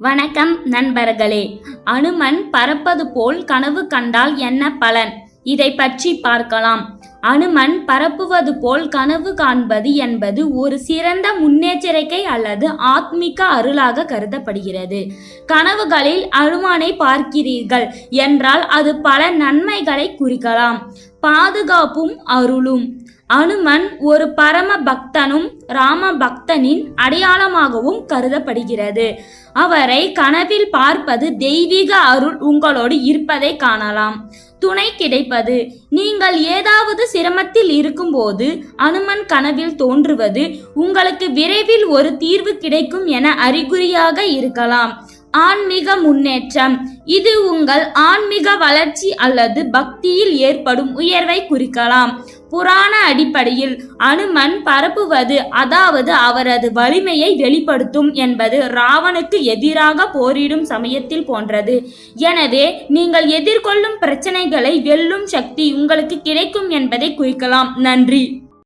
வணக்கம் நண்பர்களே. அனுமன் பறப்பது போல் கனவு கண்டால் என்ன பலன்? இதை பற்றி பார்க்கலாம். அனுமன் பறப்புவது போல் கனவு காண்பது என்பது ஒரு சிறந்த முன்னெச்சரிக்கை அல்லது ஆத்மிக அருளாக கருதப்படுகிறது. கனவுகளில் அனுமானை பார்க்கிறீர்கள் என்றால் அது பல நன்மைகளை குறிக்கலாம். பாதுகாப்பும் அருளும். அனுமன் ஒரு பரம பக்தனும் ராம பக்தனின் அடையாளமாகவும் கருதப்படுகிறது. அவரை கனவில் பார்ப்பது தெய்வீக அருள் உங்களோடு இருப்பதை காணலாம். துணை கிடைப்பது. நீங்கள் ஏதாவது சிரமத்தில் இருக்கும்போது அனுமன் கனவில் தோன்றுவது உங்களுக்கு விரைவில் ஒரு தீர்வு கிடைக்கும் என அறிகுறியாக இருக்கலாம். ஆன்மீக முன்னேற்றம். இது உங்கள் ஆன்மீக வளர்ச்சி அல்லது பக்தியில் ஏற்படும் உயர்வை குறிக்கலாம். புராண அடிப்படையில் அனுமன் பரப்புவது அதாவது அவரது வலிமையை வெளிப்படுத்தும் என்பது ராவனுக்கு எதிராக போரிடும் சமயத்தில் போன்றது. எனவே நீங்கள் எதிர்கொள்ளும் பிரச்சனைகளை வெல்லும் சக்தி உங்களுக்கு கிடைக்கும் என்பதை குறிக்கலாம். நன்றி.